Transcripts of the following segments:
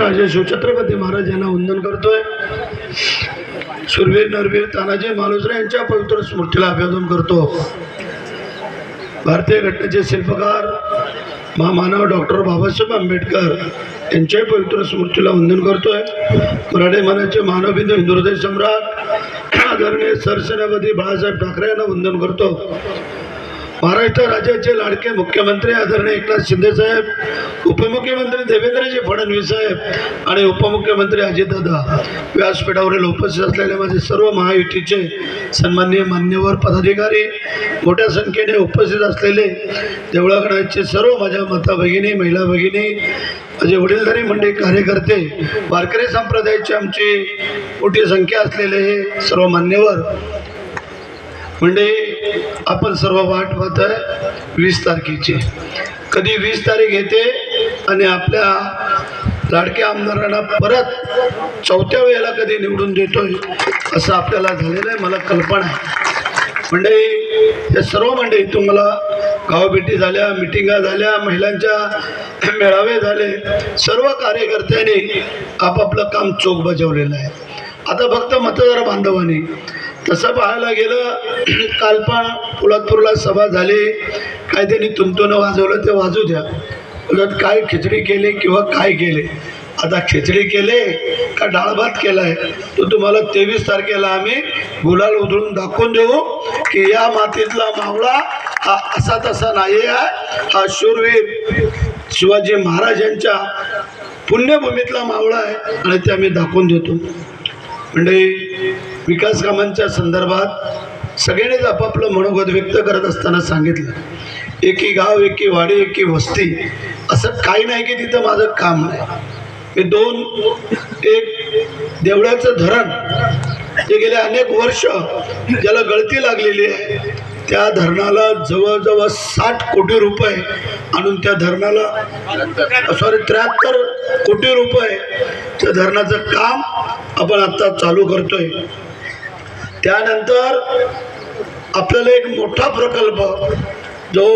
राजे शिवछत्रपती महाराज यांना वंदन करतोय. सुरवीर नरवीर तानाजी मालुसरे यांच्या पवित्र स्मृतीला अभिवादन करतो. भारतीय घटनेचे शिल्पकार महामानव डॉक्टर बाबासाहेब आंबेडकर यांच्याही पवित्र स्मृतीला वंदन करतोय. मराठी मनाचे मानवबिंदू हिंदू सम्राट आदरणीय सरसेनापती बाळासाहेब ठाकरे यांना वंदन करतो. महाराष्ट्र राज्याचे लाडके मुख्यमंत्री आदरणीय एकनाथ शिंदे साहेब उपमुख्यमंत्री देवेंद्रजी फडणवीस साहेब आणि उपमुख्यमंत्री अजितदादा व्यासपीठावरील उपस्थित असलेले माझे सर्व महायुतीचे सन्माननीय मान्यवर पदाधिकारी मोठ्या संख्येने उपस्थित असलेले देवळागडाचे सर्व माझ्या माता भगिनी महिला भगिनी माझे वडीलधारी मंडळी कार्यकर्ते वारकरी संप्रदायाची आमची मोठी संख्या असलेले हे सर्व मान्यवर म्हणजे आपण सर्व वाट पाहत आहे वीस तारखेची. कधी वीस तारीख येते आणि आपल्या लाडक्या आमदारांना परत चौथ्या वेळेला कधी निवडून देतोय असं आपल्याला झालेलं आहे मला कल्पना आहे. म्हणजे मंडळी या सर्व म्हणजे मंडळी तुम्हाला गावभेटी झाल्या मिटिंगा झाल्या महिलांच्या मेळावे झाले सर्व कार्यकर्त्यांनी आपापलं काम चोख बजावलेलं आहे. आता फक्त मतदार बांधवांनी तसं पाहायला गेलं काल पण पोलादपूरला सभा झाली. काय त्यांनी तुमतोनं वाजवलं ते वाजू द्या. उलट काय खिचडी केली किंवा काय केले? आता खिचडी केले का डाळ भात केला आहे तो तुम्हाला तेवीस तारखेला आम्ही गुलाल उधळून दाखवून देऊ की या मातीतला मावळा हा असा तसा नाही आहे हा शूरवीर शिवाजी महाराजांच्या पुण्यभूमीतला मावळा आहे आणि ते आम्ही दाखवून देतो. म्हणजे विकास कामांच्या संदर्भात सगळ्यांनीच आपापलं मनोगत व्यक्त करत असताना सांगितलं एकी गाव एकी वाडी एकी वस्ती असं काही नाही की तिथं माझं काम नाही हे दोन एक देवळाचं धरण जे गेले अनेक वर्ष ज्याला गळती लागलेली आहे त्या धरणाला जवळजवळ साठ कोटी रुपये आणून त्या धरणाला सॉरी त्र्याहत्तर कोटी रुपये त्या धरणाचं काम आपण आत्ता चालू करतोय. त्यानंतर आपल्याला एक मोठा प्रकल्प जो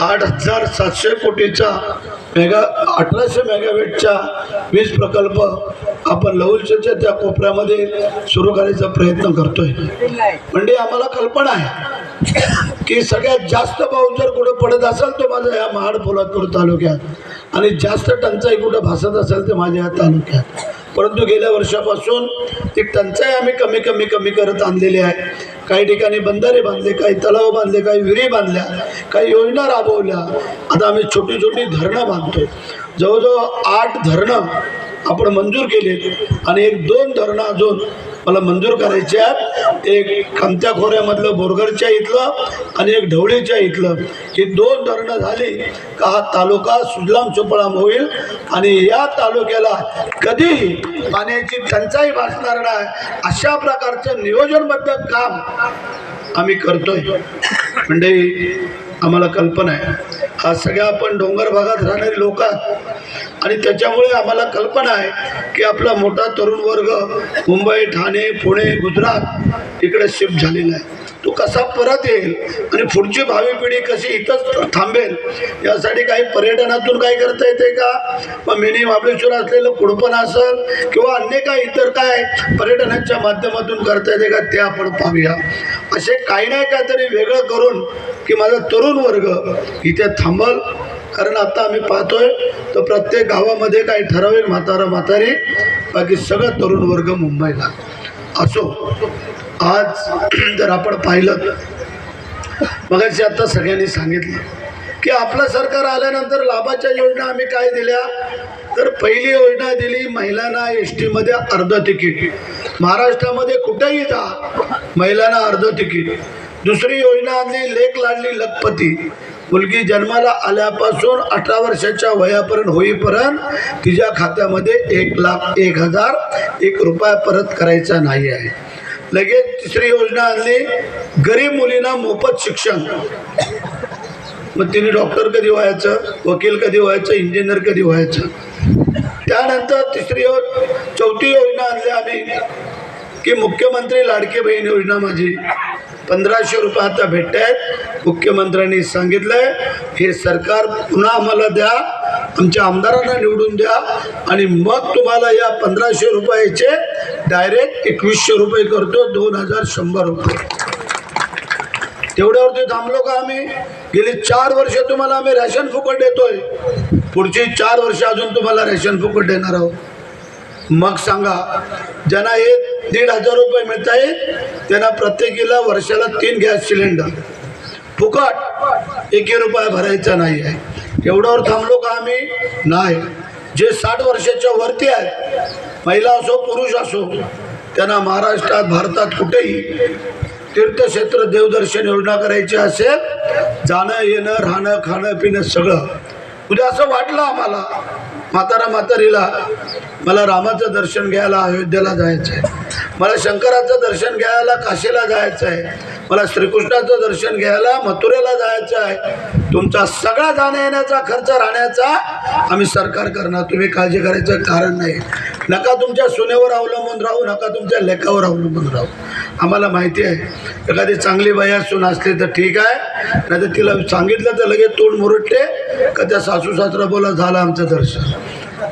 आठ हजार सातशे कोटीचा मेगा अठराशे मेगावेटचा वीज प्रकल्प आपण लवलच्या त्या कोपऱ्यामध्ये सुरू करायचा प्रयत्न करतोय. म्हणजे आम्हाला कल्पना आहे की सगळ्यात जास्त पाऊस जर कुठं पडत असेल तो माझा या महाड पोलादपूर तालुक्यात आणि जास्त टंचाई कुठं भासत असेल ते माझ्या या तालुक्यात. परंतु गेल्या वर्षापासून ती टंचाई आम्ही कमी कमी कमी करत आणलेली आहे. काही ठिकाणी बंधारे बांधले काही तलाव बांधले काही विहिरी बांधल्या काही योजना राबवल्या. आता आम्ही छोटी छोटी धरणं बांधतो जवळजवळ आठ धरणं आपण मंजूर केलेत आणि एक दोन धरणं अजून मला मंजूर करायचे एक खमत्या खोऱ्यामधलं बोरगरच्या इथलं आणि एक ढवळीच्या इथलं. ही दोन धरणं झाली का हा तालुका सुजलाम सुपळाम होईल. आणि या तालुक्याला कधीही पाण्याची टंचाई भासणार नाही अशा प्रकारचं नियोजनबद्ध काम आम्ही करतोय. म्हणजे आम्हाला कल्पना आहे. हा सगळ्या आपण डोंगर भागात राहणारे लोक आहात. आणि त्याच्यामुळे आम्हाला कल्पना आहे की आपला मोठा तरुण वर्ग मुंबई ठाणे पुणे गुजरात इकडे शिफ्ट झालेला आहे. तो कसा परत येईल? आणि पुढची भावी पिढी कशी इथंच थांबेल? यासाठी काही पर्यटनातून काय करता येते का? मग मिनी महाबळेश्वर असलेलं कुडपण असेल किंवा अन्य काय इतर काय पर्यटनाच्या माध्यमातून करता येते का ते आपण पाहूया. असे काही नाही काहीतरी वेगळं करून की माझा तरुण वर्ग इथे थांबल. कारण आता आम्ही पाहतोय तर प्रत्येक गावामध्ये काही ठरावेल म्हातारा म्हातारी बाकी सगळं तरुण वर्ग मुंबईला. असो. आज जर आपण पाहिलं मगाशी आता सगळ्यांनी सांगितलं की आपलं सरकार आल्यानंतर लाभाच्या योजना आम्ही काय दिल्या? तर पहिली योजना दिली महिलांना एस टीमध्ये अर्ध तिकीट. महाराष्ट्रामध्ये कुठेही जा महिलांना अर्ध तिकीट. दुसरी योजना आणली लेख लाडली लखपती. मुलगी जन्माला आल्यापासून अठरा वर्षाच्या वयापर्यंत होईपर्यंत तिच्या खात्यामध्ये एक लाख एक हजार एक रुपया परत करायचा नाही आहे. लगेच तिसरी योजना आणली. गरीब मुलींना मोफत शिक्षण. मग तिने डॉक्टर कधी व्हायचं वकील कधी व्हायचं इंजिनियर कधी व्हायचं? त्यानंतर तिसरी यो चौथी योजना आणली आम्ही की मुख्यमंत्री लाडकी बहीण योजना माझी. पंधराशे रुपये आता भेटत आहेत मुख्यमंत्र्यांनी सांगितलंय हे सरकार पुन्हा आम्हाला द्या. आमच्या आमदारांना निवडून द्या आणि मग तुम्हाला या पंधराशे रुपयाचे डायरेक्ट एकवीसशे रुपये करतो दोन हजार शंभर रुपये. तेवढ्यावरती थांबलो का आम्ही? गेली चार वर्ष तुम्हाला आम्ही रॅशन फुकट देतोय. पुढची चार वर्ष अजून तुम्हाला रॅशन फुकट देणार आहोत. मग सांगा ज्यांना हे दीड हजार रुपये मिळत आहेत त्यांना प्रत्येकीला वर्षाला तीन गॅस सिलेंडर. फुकट एकही रुपया भरायचा नाही आहे एवढ्यावर थांबलो का आम्ही? नाही. जे साठ वर्षाच्या वरती आहेत महिला असो पुरुष असो त्यांना महाराष्ट्रात भारतात कुठेही तीर्थक्षेत्र देवदर्शन योजना करायची असेल जाणं येणं राहणं खाणं पिणं सगळं. उद्या असं वाटलं आम्हाला म्हातारा म्हातारीला मला रामाचं दर्शन घ्यायला अयोध्येला जायचं आहे मला शंकराचं दर्शन घ्यायला काशीला जायचं आहे मला श्रीकृष्णाचं दर्शन घ्यायला मथुरेला जायचं आहे तुमचा सगळा जाण्या येण्याचा खर्च राहण्याचा आम्ही सरकार करणार. तुम्ही काळजी करायचं कारण नाही. नका तुमच्या सुनेवर अवलंबून राहू नका तुमच्या लेखावर अवलंबून राहू. आम्हाला माहिती आहे एखादी चांगली बाया सून असली तर ठीक आहे नाही तर तिला सांगितलं तर लगेच तोंड मुरटते का त्या सासू सासरा बोला झालं आमचं दर्शन?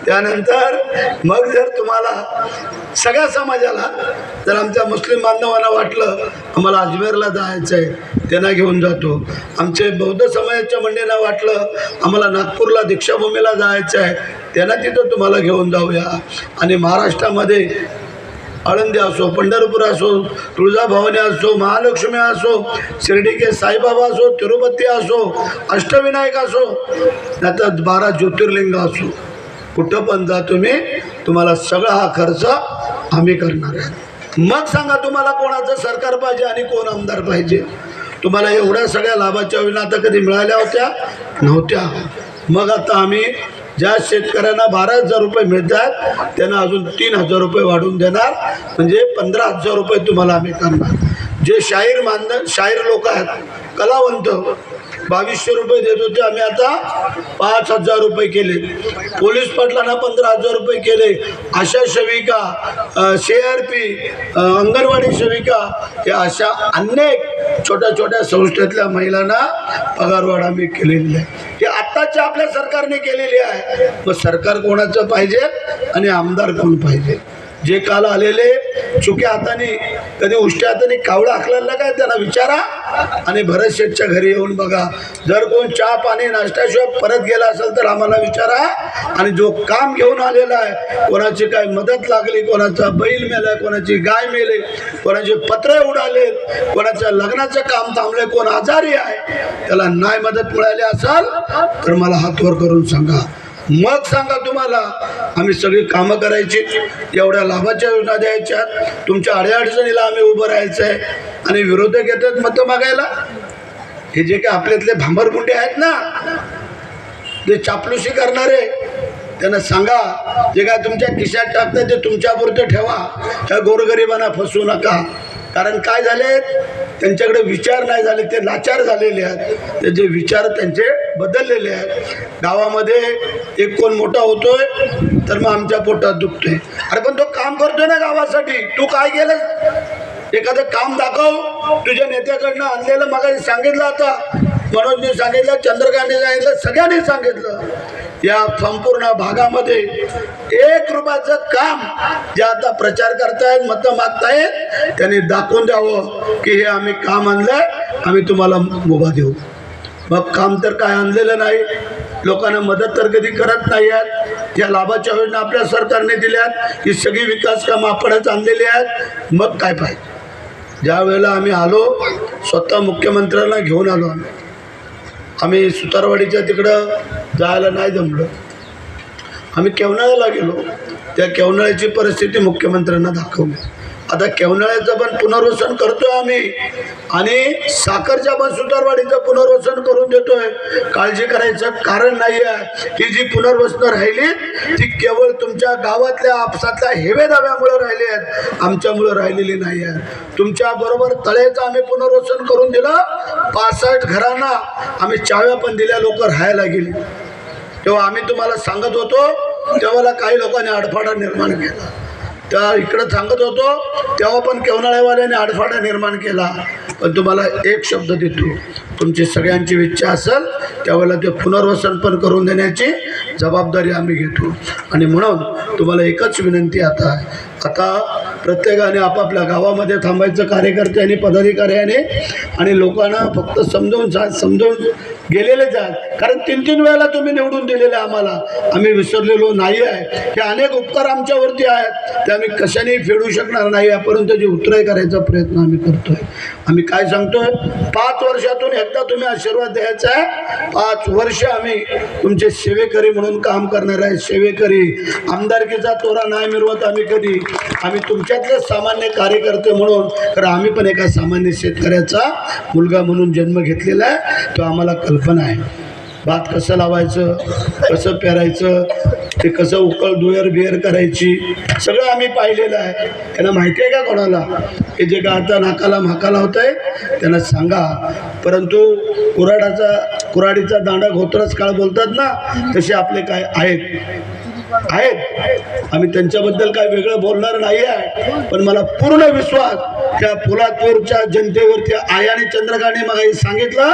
त्यानंतर मग जर तुम्हाला सगळ्या समाजाला जर आमच्या मुस्लिम बांधवांना वाटलं आम्हाला अजमेरला जायचं आहे त्यांना घेऊन जातो. आमचे बौद्ध समाजाच्या मंडळींना वाटलं आम्हाला नागपूरला दीक्षाभूमीला जायचं आहे त्यांना तिथं तुम्हाला घेऊन जाऊया. आणि महाराष्ट्रामध्ये आळंदी असो पंढरपूर असो तुळजाभवानी असो महालक्ष्मी असो शिर्डीके साईबाबा असो तिरुपती असो अष्टविनायक असो नाहीतर बारा ज्योतिर्लिंग असो. कुठं पण जा तुम्ही तुम्हाला सगळा हा खर्च आम्ही करणार आहे. मग सांगा तुम्हाला कोणाचं सरकार पाहिजे आणि कोण आमदार पाहिजे. तुम्हाला एवढ्या सगळ्या लाभाच्या योजना आता कधी मिळाल्या होत्या? नव्हत्या. मग आता आम्ही ज्या शेतकऱ्यांना बारा हजार रुपये मिळतात त्यांना अजून तीन हजार रुपये वाढवून देणार. म्हणजे पंधरा हजार रुपये तुम्हाला आम्ही करणार. जे शाहीर मानधन शाहीर लोक आहेत कलावंत बावीसशे रुपये देत होते. आम्ही आता पाच हजार रुपये केले. पोलीस पाटलांना पंधरा हजार रुपये केले. आशा सेविका सी आर पी अंगणवाडी सेविका या अशा अनेक छोट्या छोट्या संस्थेतल्या महिलांना पगारवाढ आम्ही केलेली आहे. हे आत्ताच्या आपल्या सरकारने केलेली आहे. मग सरकार कोणाचं पाहिजे आणि आमदार कोण पाहिजे? जे काल आलेले चुक्या हाताने कधी उष्ट्या हाताने कावळा हाकलेला काय? त्यांना विचारा आणि भरत शेठच्या घरी येऊन बघा. जर कोण चहा पाणी नाश्त्याशिवाय परत गेला असेल तर आम्हाला विचारा आणि जो काम घेऊन आलेला आहे कोणाची काय मदत लागली कोणाचा बैल मेला कोणाची गाय मेले कोणाचे पत्रे उडालेत कोणाच्या लग्नाचं काम थांबले कोण आजारी आहे त्याला नाही मदत मिळाली असाल तर मला हातवर करून सांगा. मग सांगा तुम्हाला आम्ही सगळी कामं करायची एवढ्या लाभाच्या योजना द्यायच्या तुमच्या अडीअडचणीला आम्ही उभं राहायचं आहे आणि विरोधक येतात मतं मागायला. हे जे काही आपल्यातले भांबरगुंडे आहेत ना जे चापलुसी करणारे त्यांना सांगा जे काय तुमच्या खिशात टाकतात ते तुमच्यापुरतं ठेवा त्या गोरगरिबांना फसवू नका. कारण काय झाले त्यांच्याकडे विचार नाही झाले ते लाचार झालेले आहेत. त्याचे विचार त्यांचे बदललेले आहेत. गावामध्ये एक कोण मोठा होतोय तर मग आमच्या पोटात दुखतोय. अरे पण तो काम करतोय ना गावासाठी. तू काय केलं एखादं काम दाखव. तुझ्या नेत्याकडनं आणलेलं मग सांगितलं आता. मनोजने सांगितलं चंद्रकांतने सांगितलं सगळ्यांनी सांगितलं. या संपूर्ण भागामध्ये एक रुपयाचं काम जे आता प्रचार करतायत मतं मागतायत त्यांनी दाखवून द्यावं की हे आम्ही काम आणलं आम्ही तुम्हाला मुभा देऊ. मग काम तर काय आणलेलं नाही. लोकांना मदत तर कधी करत नाही आहेत. या लाभाच्या योजना आपल्या सरकारने दिल्यात ही सगळी विकास कामं आपणच आणलेली आहेत. मग काय पाहिजे ज्या वेळेला आम्ही आलो स्वतः मुख्यमंत्र्यांना घेऊन आलो आम्ही. आम्ही सुतारवाडीच्या तिकडं जायला नाही जमलं. आम्ही केवनाळ्याला गेलो. त्या केवनाळ्याची परिस्थिती मुख्यमंत्र्यांना दाखवली. आता केवनाळ्याचं पण पुनर्वसन करतोय आम्ही. आणि साखरच्या पण सुतारवाडीचं पुनर्वसन करून देतोय. काळजी करायचं कारण नाही आहे ही जी पुनर्वसनं राहिली ती केवळ तुमच्या गावातल्या आपसातल्या हेवे दाव्यामुळे राहिली आहेत. आमच्यामुळं राहिलेली नाही आहे तुमच्या बरोबर तळ्याचं आम्ही पुनर्वसन करून दिलं. पासष्ट घरांना आम्ही चाव्या पण दिल्या लोक राहायला गेली. तेव्हा आम्ही तुम्हाला सांगत होतो तेव्हा काही लोकांनी आडफाडा निर्माण केला. त्या इकडं सांगत होतो तेव्हा पण केवनाळेवाल्याने आडफाडा निर्माण केला. पण तुम्हाला एक शब्द देतो तुमची सगळ्यांची इच्छा असेल त्यावेळेला ते पुनर्वसन पण करून देण्याची जबाबदारी आम्ही घेतो. आणि म्हणून तुम्हाला एकच विनंती आता आहे आता प्रत्येकाने आपापल्या गावामध्ये थांबायचं कार्यकर्त्यांनी पदाधिकाऱ्याने आणि लोकांना फक्त समजावून सा समजावून गेलेलेच आहेत कारण तीन तीन वेळेला तुम्ही निवडून दिलेले आम्हाला. आम्ही विसरलेलो नाही आहे. हे अनेक उपकार आमच्यावरती आहेत. ते आम्ही कशानेही फेडू शकणार नाही. यापर्यंत जे उतराई करायचा प्रयत्न आम्ही करतोय. आम्ही काय सांगतोय? पाच वर्षातून एकदा तुम्ही आशीर्वाद द्यायचा आहे. पाच वर्ष आम्ही तुमचे सेवेकरी म्हणून काम करणार आहे. सेवेकरी. आमदारकीचा तोरा नाही मिरवत आम्ही कधी. आम्ही तुमच्यातले सामान्य कार्यकर्ते म्हणून कारण आम्ही पण एका सामान्य शेतकऱ्याचा मुलगा म्हणून जन्म घेतलेला आहे. तो आम्हाला कल्पना आहे. भात कसं लावायचं कसं पेरायचं ते कसं उकळ दुयर बियर करायची सगळं आम्ही पाहिलेलं आहे. त्यांना माहिती आहे का कोणाला? हे जे गाळता नाकाला म्हाकाला होत आहे त्यांना सांगा. परंतु कुराडाचा कुराडीचा दांडा घोतरच काळ बोलतात ना तसे आपले काय आहेत? आहेत. आम्ही त्यांच्याबद्दल काय वेगळं बोलणार नाही आहे पण मला पूर्ण विश्वास त्या पोलादपूरच्या जनतेवरती आयाने आणि चंद्रकाने मग सांगितलं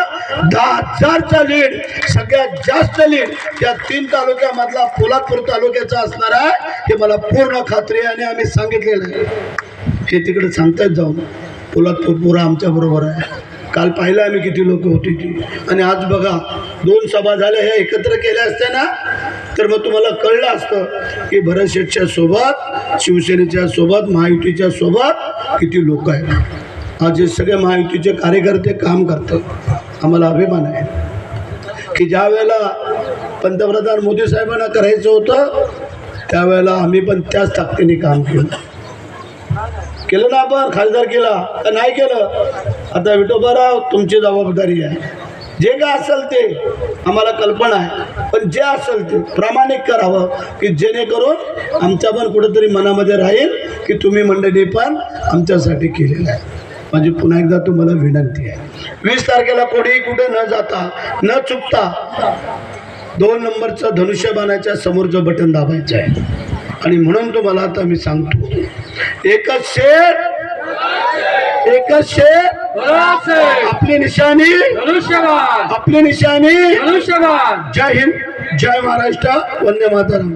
दहा हजारचा लीड सगळ्यात जास्त लीड त्या तीन तालुक्यामधला पोलादपूर तालुक्याचा असणार आहे हे मला पूर्ण खात्री आहे आणि आम्ही सांगितलेलं आहे. हे तिकडे सांगताच जाऊन पोलादपूर पुरा आमच्या बरोबर आहे. काल पाहिलं आम्ही किती लोक होती ती. आणि आज बघा दोन सभा झाल्या ह्या एकत्र केल्या असत्या ना? तर मग तुम्हाला कळलं असतं की भरत शेठच्या सोबत शिवसेनेच्या सोबत महायुतीच्या सोबत किती लोक आहेत. आज हे सगळे महायुतीचे कार्यकर्ते काम करतात. आम्हाला अभिमान आहे. की ज्या वेळेला पंतप्रधान मोदी साहेबांना करायचं होतं त्यावेळेला आम्ही पण त्याच ताकदीने काम केलं. केलं ना आपण? खासदार केला? तर नाही केलं? आता विठोबाराव तुमची जबाबदारी आहे. जे काय असेल ते आम्हाला कल्पना आहे. पण जे असेल ते प्रामाणिक करावं की जेणेकरून आमच्या पण कुठंतरी मनामध्ये राहील की तुम्ही मंडळी पण आमच्यासाठी केलेलं आहे. माझी पुन्हा एकदा तुम्हाला विनंती आहे. वीस तारखेला कोणीही कुठे न जाता न चुकता दोन नंबरचं धनुष्यबाणाच्या समोरचं बटन दाबायचं आहे. आणि म्हणून तुम्हाला आता मी सांगतो एकच शेर एकच धनुष्यबाण आपली निशाणी. आपली निशाणी. जय हिंद. जय महाराष्ट्र. वंदे मातरम.